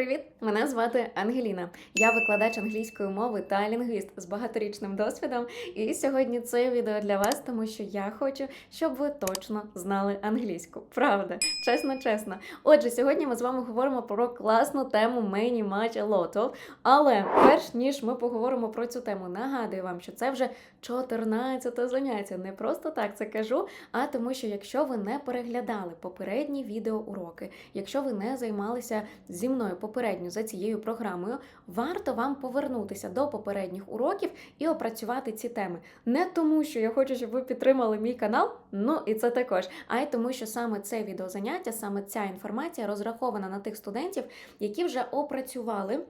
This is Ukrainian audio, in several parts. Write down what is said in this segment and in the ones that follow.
Привіт! Мене звати Ангеліна. Я викладач англійської мови та лінгвіст з багаторічним досвідом. І сьогодні це відео для вас, тому що я хочу, щоб ви точно знали англійську. Правда, чесно, чесно. Отже, сьогодні ми з вами говоримо про класну тему many, much, a lot of. Але перш ніж ми поговоримо про цю тему, нагадую вам, що це вже 14 заняття. Не просто так це кажу, а тому, що якщо ви не переглядали попередні відеоуроки, якщо ви не займалися зі мною попередньо за цією програмою, варто вам повернутися до попередніх уроків і опрацювати ці теми. Не тому, що я хочу, щоб ви підтримали мій канал, ну і це також, а й тому, що саме це відеозаняття, саме ця інформація розрахована на тих студентів, які вже опрацювали.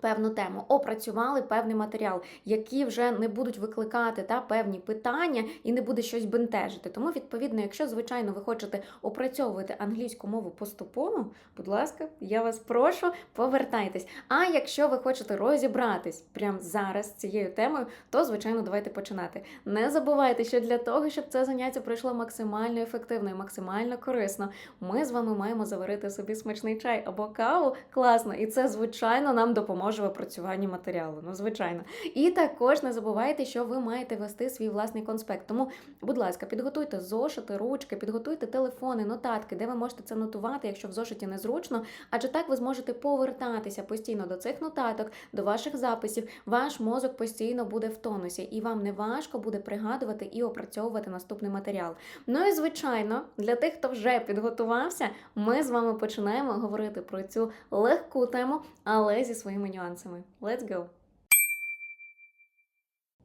Певну тему опрацювали певний матеріал, які вже не будуть викликати та певні питання і не буде щось бентежити. Тому, відповідно, якщо звичайно ви хочете опрацьовувати англійську мову поступово, будь ласка, я вас прошу, повертайтесь. А якщо ви хочете розібратись прямо зараз з цією темою, то звичайно давайте починати. Не забувайте, що для того, щоб це заняття пройшло максимально ефективно і максимально корисно, ми з вами маємо заварити собі смачний чай або каву. Класно, і це звичайно нам допоможе в опрацюванні матеріалу. Ну, звичайно. І також не забувайте, що ви маєте вести свій власний конспект. Тому, будь ласка, підготуйте зошити, ручки, підготуйте телефони, нотатки, де ви можете це нотувати, якщо в зошиті незручно. Адже так ви зможете повертатися постійно до цих нотаток, до ваших записів. Ваш мозок постійно буде в тонусі, і вам не важко буде пригадувати і опрацьовувати наступний матеріал. Ну і звичайно, для тих, хто вже підготувався, ми з вами починаємо говорити про цю легку тему, але зі своїми нюансами.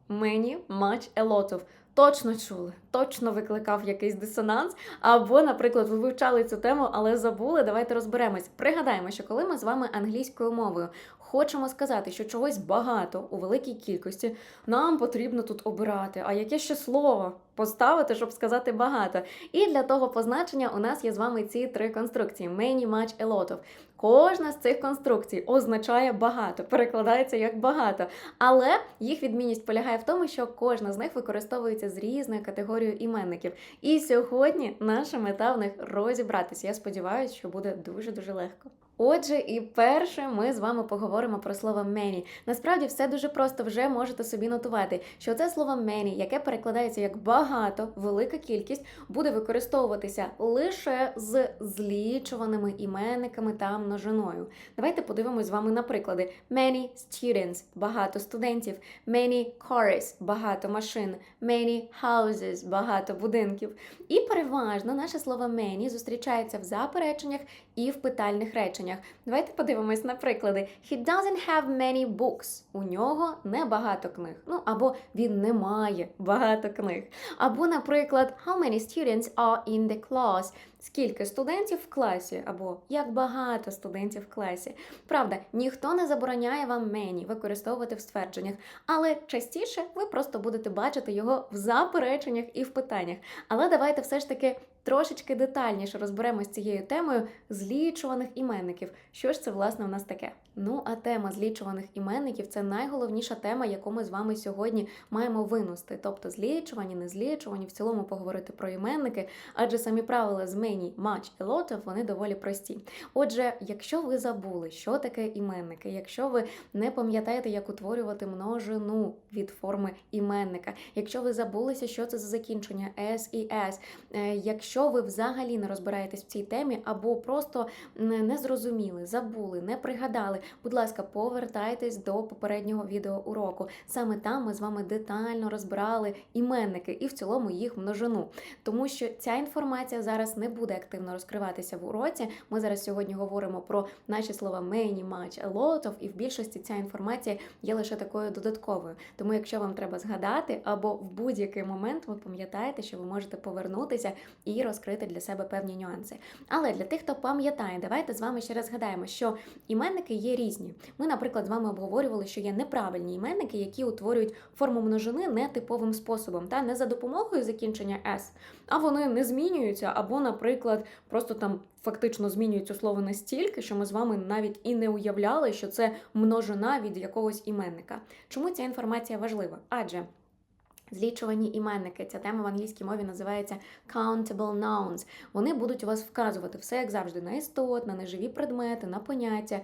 Many, much, a lot of. Точно чули, точно викликав якийсь дисонанс. Або, наприклад, ви вивчали цю тему, але забули. Давайте розберемось. Пригадаємо, що коли ми з вами англійською мовою хочемо сказати, що чогось багато у великій кількості, нам потрібно тут обирати. А яке ще слово поставити, щоб сказати багато? І для того позначення у нас є з вами ці три конструкції: many, much, a lot of. Кожна з цих конструкцій означає багато, перекладається як багато, але їх відмінність полягає в тому, що кожна з них використовується з різною категорією іменників. І сьогодні наша мета в них розібратися. Я сподіваюся, що буде дуже дуже легко. Отже, і перше ми з вами поговоримо про слово many. Насправді все дуже просто вже можете собі нотувати, що це слово many, яке перекладається як багато, велика кількість, буде використовуватися лише з злічуваними іменниками та множиною. Давайте подивимось з вами на приклади: many students – багато студентів, many cars – багато машин, many houses – багато будинків. І переважно наше слово many зустрічається в запереченнях і в питальних реченнях. Давайте подивимось на приклади. He doesn't have many books. У нього не багато книг. Ну або він не має багато книг. Або, наприклад, how many students are in the class? Скільки студентів в класі, або як багато студентів в класі. Правда, ніхто не забороняє вам мені використовувати в ствердженнях, але частіше ви просто будете бачити його в запереченнях і в питаннях. Але давайте все ж таки трошечки детальніше розберемось цією темою злічуваних іменників. Що ж це власне у нас таке? Ну, а тема злічуваних іменників це найголовніша тема, яку ми з вами сьогодні маємо винести. Тобто злічувані, незлічувані, в цілому поговорити про іменники, адже самі правила з many, much, a вони доволі прості. Отже, якщо ви забули, що таке іменники, якщо ви не пам'ятаєте, як утворювати множину від форми іменника, якщо ви забулися, що це за закінчення S і S, е, якщо ви взагалі не розбираєтесь в цій темі, або просто не зрозуміли, забули, не пригадали, будь ласка, повертайтесь до попереднього відеоуроку. Саме там ми з вами детально розбирали іменники і в цілому їх множину. Тому що ця інформація зараз не буде активно розкриватися в уроці. Ми зараз сьогодні говоримо про наші слова many, much, a lot of, і в більшості ця інформація є лише такою додатковою. Тому, якщо вам треба згадати, або в будь-який момент ви пам'ятаєте, що ви можете повернутися і розкрити для себе певні нюанси. Але для тих, хто пам'ятає, давайте з вами ще раз згадаємо, що іменники є різні. Ми, наприклад, з вами обговорювали, що є неправильні іменники, які утворюють форму множини нетиповим способом, та не за допомогою закінчення S, а вони не змінюються, або, наприклад, просто там фактично змінюється слово настільки, що ми з вами навіть і не уявляли, що це множина від якогось іменника. Чому ця інформація важлива? Адже Злічувані іменники. Ця тема в англійській мові називається countable nouns. Вони будуть у вас вказувати все як завжди на істот, на неживі предмети, на поняття.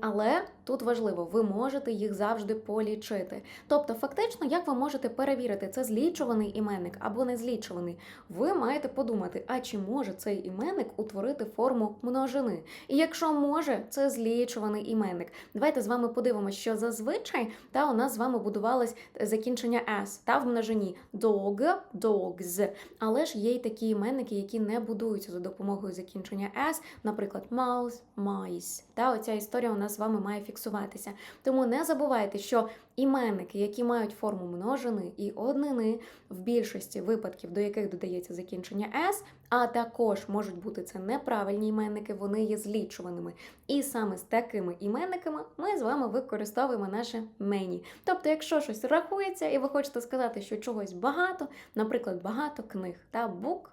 Але тут важливо, ви можете їх завжди полічити. Тобто, фактично, як ви можете перевірити, це злічуваний іменник або не злічуваний, ви маєте подумати, а чи може цей іменник утворити форму множини? І якщо може, це злічуваний іменник. Давайте з вами подивимося, що зазвичай та у нас з вами будувалось закінчення s та в множині dog, dogs. Але ж є й такі іменники, які не будуються за допомогою закінчення s, наприклад, mouse, mice. Та оця історія у нас з вами має фіксуватися. Тому не забувайте, що іменники, які мають форму множини і однини, в більшості випадків, до яких додається закінчення s, а також можуть бути це неправильні іменники, вони є злічуваними. І саме з такими іменниками ми з вами використовуємо наше мені. Тобто, якщо щось рахується, і ви хочете сказати, що чогось багато, наприклад, багато книг та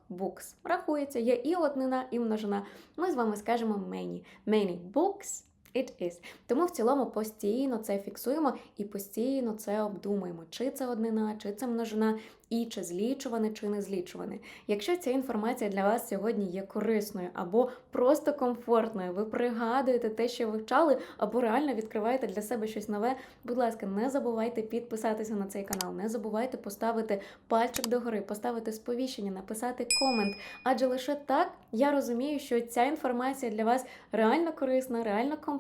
books рахується, є і однина, і множина. Ми з вами скажемо мені. many. Many books it is. Тому в цілому постійно це фіксуємо і постійно це обдумуємо, чи це однина, чи це множина, і чи злічуване, чи не злічуване. Якщо ця інформація для вас сьогодні є корисною або просто комфортною, ви пригадуєте те, що вивчали, або реально відкриваєте для себе щось нове. Будь ласка, не забувайте підписатися на цей канал, не забувайте поставити пальчик догори, поставити сповіщення, написати комент. Адже лише так я розумію, що ця інформація для вас реально корисна, реально комфортна,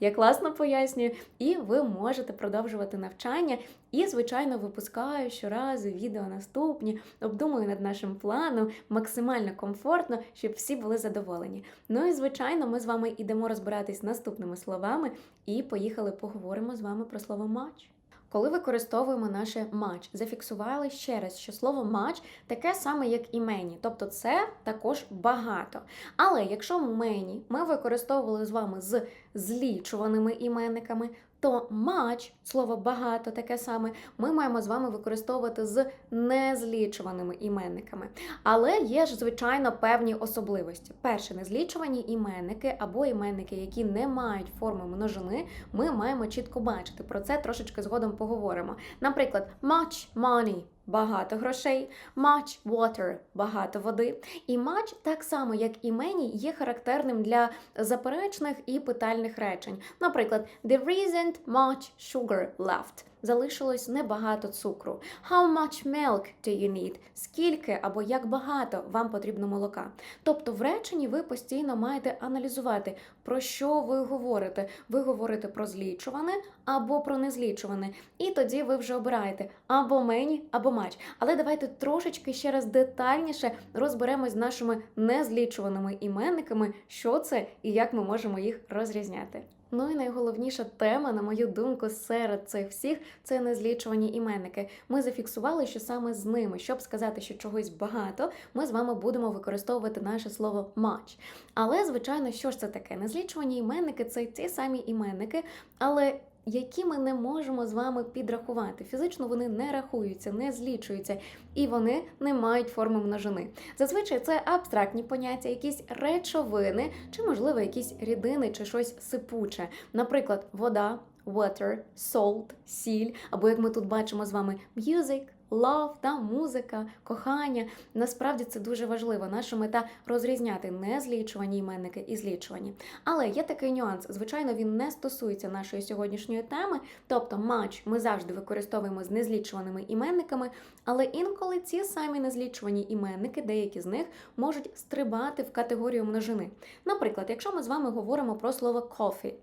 я класно пояснюю, і ви можете продовжувати навчання. І, звичайно, випускаю щоразу відео наступні, обдумую над нашим планом максимально комфортно, щоб всі були задоволені. Ну і звичайно, ми з вами йдемо розбиратись наступними словами і поїхали поговоримо з вами про слово матч. Коли використовуємо наше матч, зафіксували ще раз, що слово матч таке саме, як і мені, тобто це також багато. Але якщо мені ми використовували з вами з злічуваними іменниками, то much, слово багато таке саме, ми маємо з вами використовувати з незлічуваними іменниками. Але є ж, звичайно, певні особливості. Перше, незлічувані іменники або іменники, які не мають форми множини, ми маємо чітко бачити. Про це трошечки згодом поговоримо. Наприклад, much money. Багато грошей, much water – багато води. І much, так само як і many, є характерним для заперечних і питальних речень. Наприклад, there isn't much sugar left. Залишилось небагато цукру. How much milk do you need? Скільки або як багато вам потрібно молока? Тобто в реченні ви постійно маєте аналізувати, про що ви говорите. Ви говорите про злічуване або про незлічуване. І тоді ви вже обираєте або мені, або матч. Але давайте трошечки ще раз детальніше розберемось з нашими незлічуваними іменниками, що це і як ми можемо їх розрізняти. Ну і найголовніша тема, на мою думку, серед цих всіх це незлічувані іменники. Ми зафіксували, що саме з ними, щоб сказати, що чогось багато, ми з вами будемо використовувати наше слово much. Але, звичайно, що ж це таке? Незлічувані іменники це ті самі іменники, але які ми не можемо з вами підрахувати. Фізично вони не рахуються, не злічуються, і вони не мають форми множини. Зазвичай це абстрактні поняття, якісь речовини, чи, можливо, якісь рідини, чи щось сипуче. Наприклад, вода, water, salt, сіль, або як ми тут бачимо з вами music, love, та музика, кохання. Насправді це дуже важливо. Наша мета розрізняти незлічувані іменники і злічувані. Але є такий нюанс. Звичайно, він не стосується нашої сьогоднішньої теми, тобто матч ми завжди використовуємо з незлічуваними іменниками, але інколи ці самі незлічувані іменники, деякі з них можуть стрибати в категорію множини. Наприклад, якщо ми з вами говоримо про слово coffee,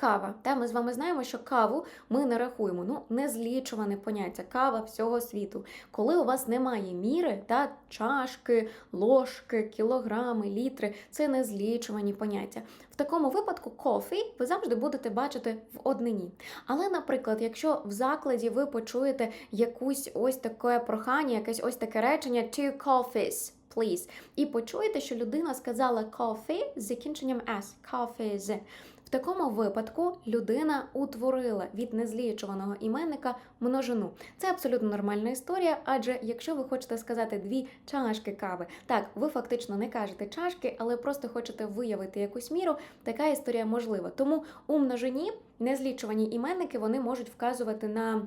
Кава, та ми з вами знаємо, що каву ми не рахуємо. Ну, незлічуване поняття, кава всього світу. Коли у вас немає міри, та чашки, ложки, кілограми, літри це незлічувані поняття. В такому випадку кофі ви завжди будете бачити в однині. Але, наприклад, якщо в закладі ви почуєте якусь ось таке прохання, якесь ось таке речення two coffees, please, і почуєте, що людина сказала coffee з закінченням s, coffees, в такому випадку людина утворила від незлічуваного іменника множину. Це абсолютно нормальна історія, адже якщо ви хочете сказати дві чашки кави, так ви фактично не кажете чашки, але просто хочете виявити якусь міру, така історія можлива. Тому у множині незлічувані іменники вони можуть вказувати на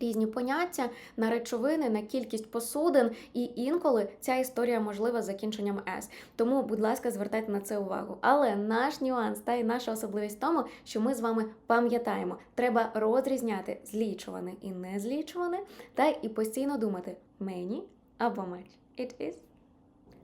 Різні поняття на речовини, на кількість посудин, і інколи ця історія можлива з закінченням С. Тому, будь ласка, звертайте на це увагу. Але наш нюанс та й наша особливість в тому, що ми з вами пам'ятаємо, треба розрізняти злічуване і незлічуване, та і постійно думати мені або much. It is.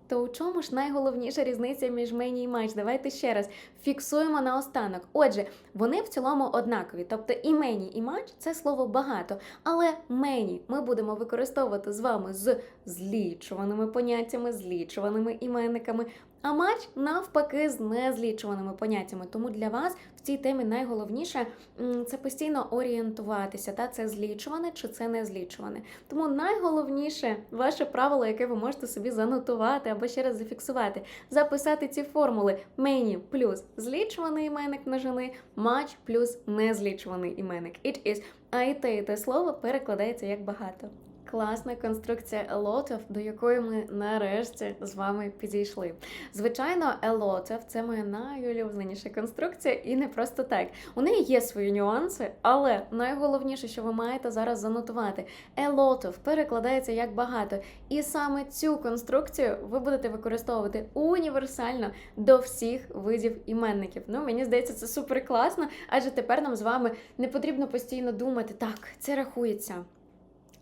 То у чому ж найголовніша різниця між мені і матч? Давайте ще раз фіксуємо наостанок. Отже, вони в цілому однакові, тобто і мені, і матч – це слово багато. Але мені ми будемо використовувати з вами з злічуваними поняттями, злічуваними іменниками, а much навпаки з незлічуваними поняттями. Тому для вас в цій темі найголовніше це постійно орієнтуватися, та це злічуване чи це не злічуване. Тому найголовніше ваше правило, яке ви можете собі занотувати або ще раз зафіксувати, записати ці формули many плюс злічуваний іменник множини, much плюс незлічуваний іменник. It is. А і те, і те слово перекладається як багато. Класна конструкція of, до якої ми нарешті з вами підійшли. Звичайно, of – це моя найулюбленіша конструкція, і не просто так. У неї є свої нюанси, але найголовніше, що ви маєте зараз занотувати, of перекладається як багато. І саме цю конструкцію ви будете використовувати універсально до всіх видів іменників. Ну, мені здається, це супер класно, адже тепер нам з вами не потрібно постійно думати, так, це рахується.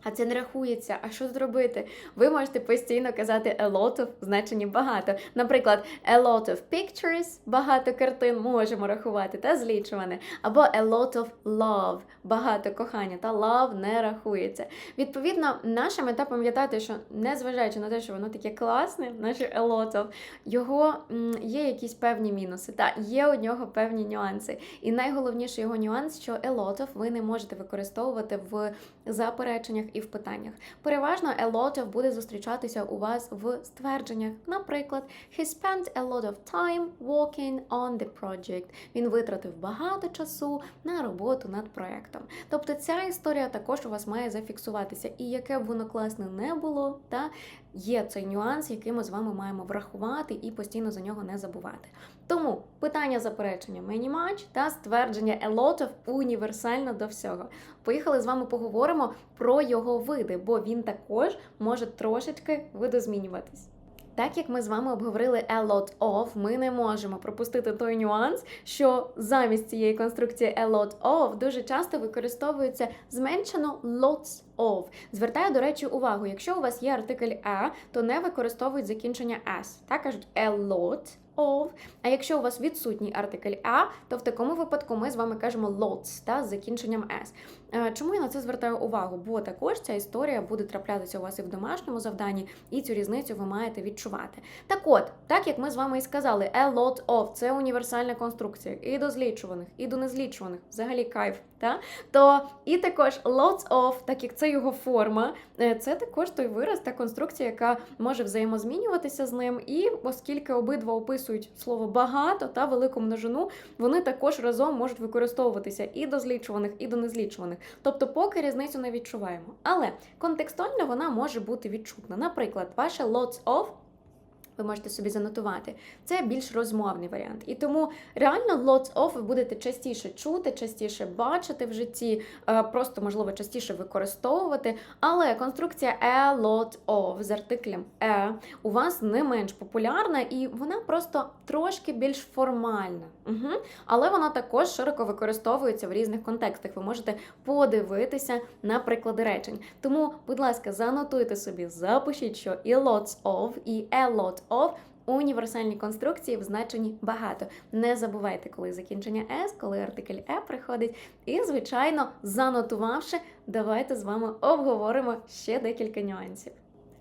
А це не рахується. А що тут робити? Ви можете постійно казати a lot of в багато. Наприклад, a lot of pictures, багато картин можемо рахувати та злічуване. Або a lot of love, багато кохання, та love не рахується. Відповідно, наша мета пам'ятати, що незважаючи на те, що воно таке класне, наше a lot of, його є якісь певні мінуси, та є у нього певні нюанси. І найголовніший його нюанс, що a lot of ви не можете використовувати в запереченнях і в питаннях. Переважно a lot of буде зустрічатися у вас в ствердженнях. Наприклад, he spent a lot of time working on the project. Він витратив багато часу на роботу над проектом. Тобто ця історія також у вас має зафіксуватися. І яке б воно класне не було, та є цей нюанс, який ми з вами маємо врахувати і постійно за нього не забувати. Тому питання заперечення many much та ствердження a lot of універсально до всього. Поїхали з вами поговоримо про його види, бо він також може трошечки видозмінюватись. Так як ми з вами обговорили a lot of, ми не можемо пропустити той нюанс, що замість цієї конструкції a lot of дуже часто використовується зменшено lots of. Звертаю, до речі, увагу, якщо у вас є артикль a, то не використовують закінчення s. Так кажуть a lot of. А якщо у вас відсутній артикль a, то в такому випадку ми з вами кажемо lots та з закінченням s. Е, Чому я на це звертаю увагу? Бо також ця історія буде траплятися у вас і в домашньому завданні, і цю різницю ви маєте відчувати. Так от, так як ми з вами і сказали, a lot of – це універсальна конструкція і до злічуваних, і до незлічуваних, взагалі кайф. Та? То і також lots of, так як це його форма, е, це також той вираз та конструкція, яка може взаємозмінюватися з ним. І оскільки обидва описують слово багато та велику множину, вони також разом можуть використовуватися і до злічуваних, і до незлічуваних. Тобто, поки різницю не відчуваємо. Але контекстуально вона може бути відчутна. Наприклад, ваше lots of ви можете собі занотувати. Це більш розмовний варіант. І тому реально lots of ви будете частіше чути, частіше бачити в житті, е, просто, можливо, частіше використовувати. Але конструкція a lot of з артиклем e у вас не менш популярна, і вона просто трошки більш формальна. Угу. Але вона також широко використовується в різних контекстах. Ви можете подивитися на приклади речень. Тому, будь ласка, занотуйте собі, запишіть, що і lots of, і a lot of універсальні конструкції в значенні багато. Не забувайте, коли закінчення S, коли артикль E приходить. І, звичайно, занотувавши, давайте з вами обговоримо ще декілька нюансів.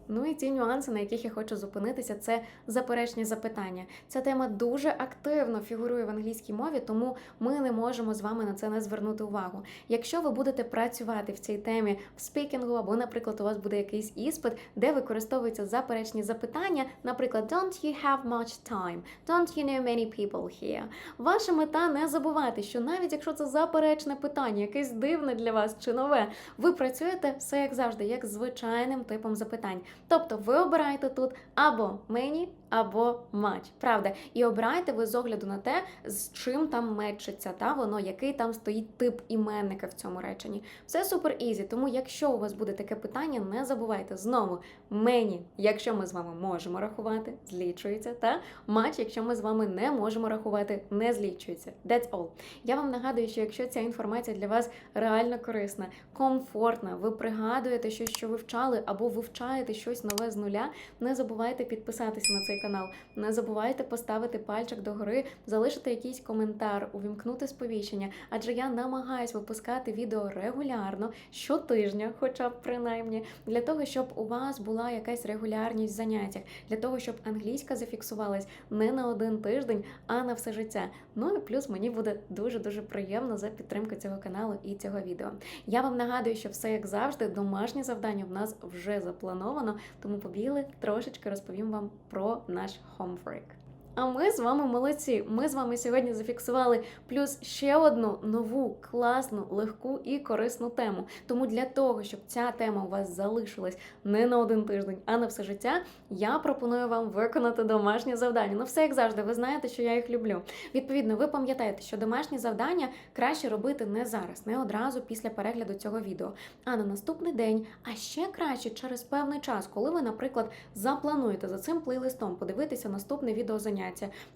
Ну і ті нюанси, на яких я хочу зупинитися, це заперечні запитання. Ця тема дуже активно фігурує в англійській мові, тому ми не можемо з вами на це не звернути увагу. Якщо ви будете працювати в цій темі в спікінгу, або, наприклад, у вас буде якийсь іспит, де використовуються заперечні запитання, наприклад, don't you have much time? Don't you know many people here? Ваша мета не забувати, що навіть якщо це заперечне питання, якесь дивне для вас чи нове, ви працюєте все як завжди, як звичайним типом запитань. Тобто ви обираєте тут або мені, або матч. Правда, і обираєте ви з огляду на те, з чим там мечиться, та воно, який там стоїть тип іменника в цьому реченні. Все супер ізі. Тому, якщо у вас буде таке питання, не забувайте знову мені, якщо ми з вами можемо рахувати, злічується, та матч, якщо ми з вами не можемо рахувати, не злічується. That's all. Я вам нагадую, що якщо ця інформація для вас реально корисна, комфортна, ви пригадуєте щось, що ви вчали, або вивчаєте щось нове з нуля, не забувайте підписатися на цей канал. Не забувайте поставити пальчик догори, залишити якийсь коментар, увімкнути сповіщення, адже я намагаюсь випускати відео регулярно, щотижня, хоча б принаймні, для того, щоб у вас була якась регулярність в заняттях, для того, щоб англійська зафіксувалась не на один тиждень, а на все життя. Ну і плюс мені буде дуже дуже приємно за підтримку цього каналу і цього відео. Я вам нагадую, що все як завжди, домашнє завдання в нас вже заплановано, тому побігли трошечки розповім вам про наш homework. А ми з вами молодці. Ми з вами сьогодні зафіксували плюс ще одну нову, класну, легку і корисну тему. Тому для того, щоб ця тема у вас залишилась не на один тиждень, а на все життя, я пропоную вам виконати домашнє завдання. Ну, все як завжди, ви знаєте, що я їх люблю. Відповідно, ви пам'ятаєте, що домашні завдання краще робити не зараз, не одразу після перегляду цього відео, а на наступний день, а ще краще через певний час, коли ви, наприклад, заплануєте за цим плейлистом подивитися наступне відео заняття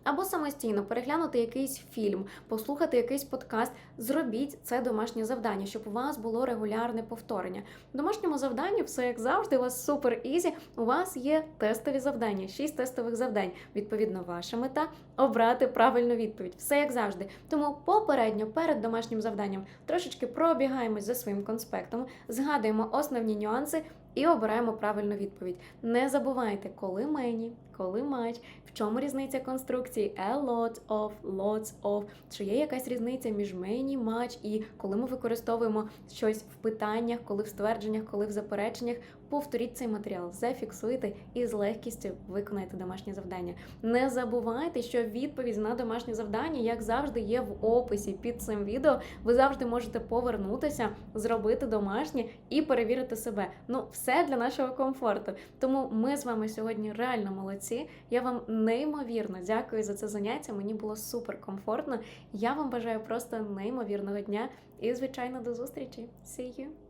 або самостійно переглянути якийсь фільм, послухати якийсь подкаст. Зробіть це домашнє завдання, щоб у вас було регулярне повторення. В домашньому завданні все як завжди, у вас супер ізі. У вас є тестові завдання, шість тестових завдань. Відповідно, ваша мета обрати правильну відповідь. Все як завжди. Тому попередньо перед домашнім завданням трошечки пробігаємось за своїм конспектом, згадуємо основні нюанси. І обираємо правильну відповідь. Не забувайте, коли мені, коли матч, в чому різниця конструкції a lot of, lots of, чи є якась різниця між мені, матч і коли ми використовуємо щось в питаннях, коли в ствердженнях, коли в запереченнях. Повторіть цей матеріал, зафіксуйте і з легкістю виконайте домашнє завдання. Не забувайте, що відповідь на домашнє завдання, як завжди, є в описі під цим відео. Ви завжди можете повернутися, зробити домашнє і перевірити себе. Ну, все для нашого комфорту. Тому ми з вами сьогодні реально молодці. Я вам неймовірно дякую за це заняття. Мені було супер комфортно. Я вам бажаю просто неймовірного дня і, звичайно, до зустрічі. See you!